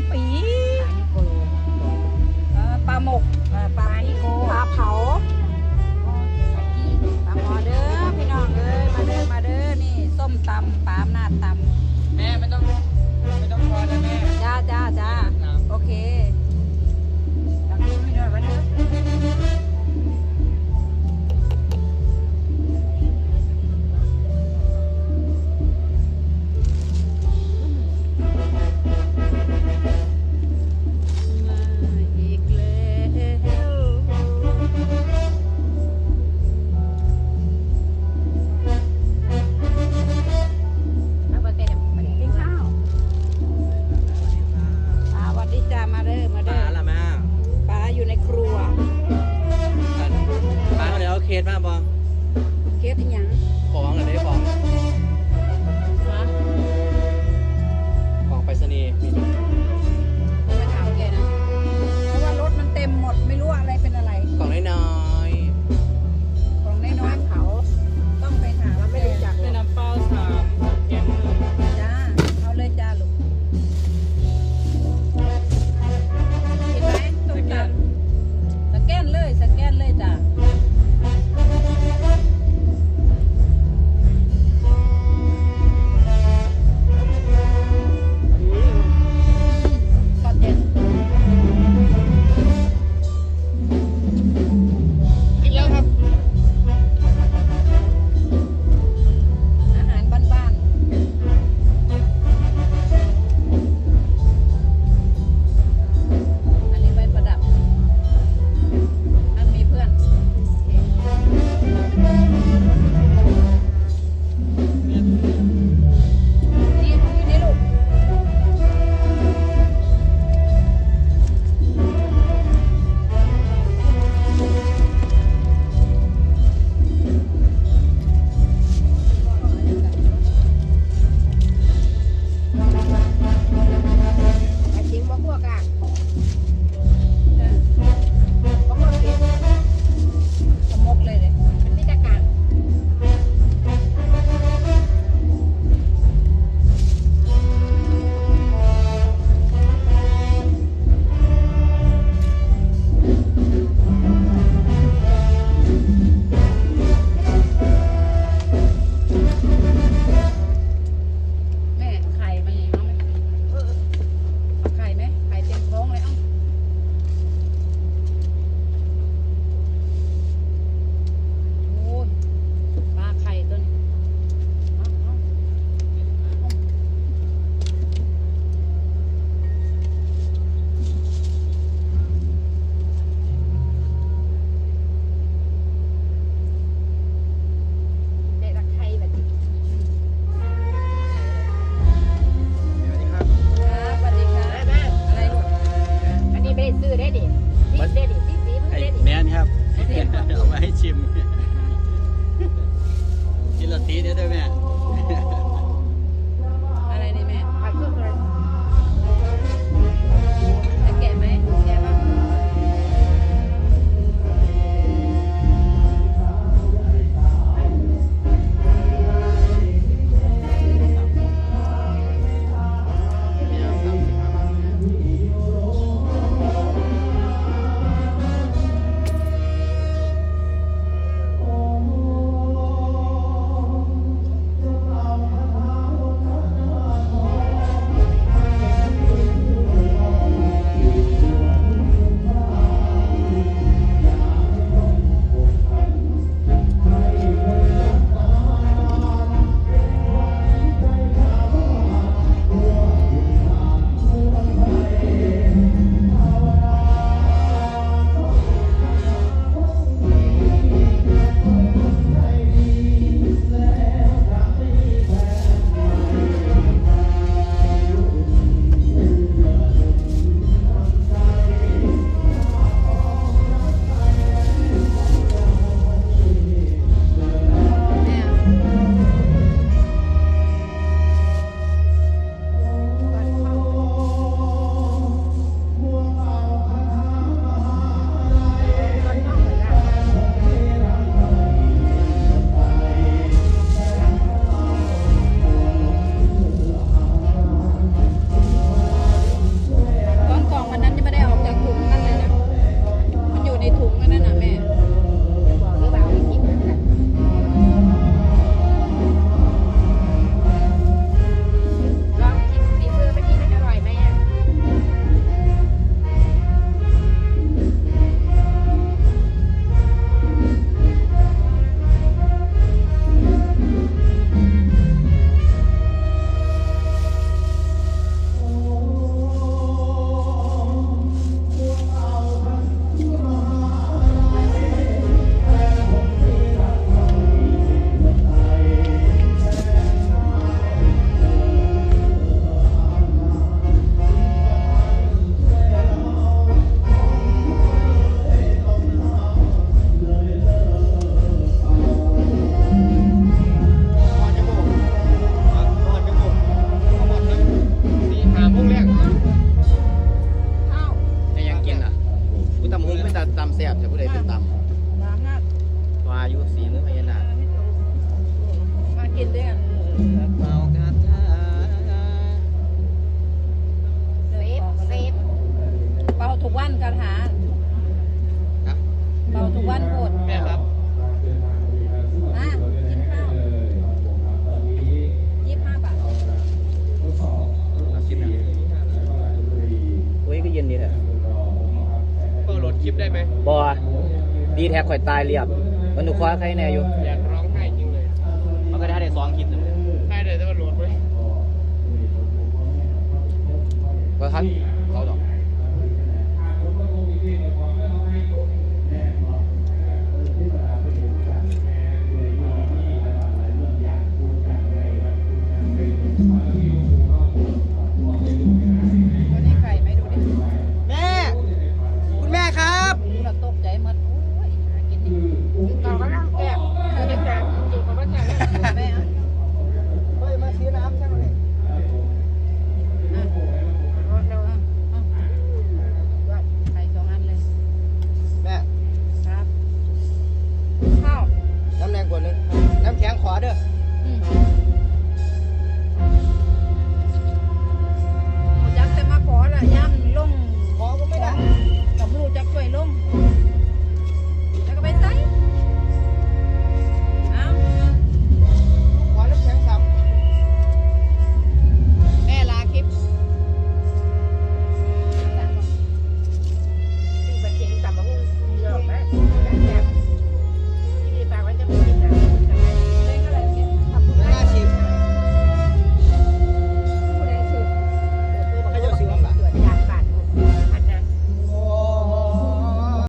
ำปีปลาหมกปลานิโกปลาเผา กวันกระถาครับเป่าทุกวันโคตรแม่ครับมากินข้าวยี่สิบห้าบาทเอาชิมนะอุ้ยก็เย็นดีแหละเปิดรถคลิปได้ไหมบอดีแท็กข่อยตายเรียบมันถูกคว้าใครแน่อยู่อยากร้องไห้จริงเลยมันก็ได้ได้สองคลิปนึงไห้เลยแต่ว่าโหลดไว้ว่าครับ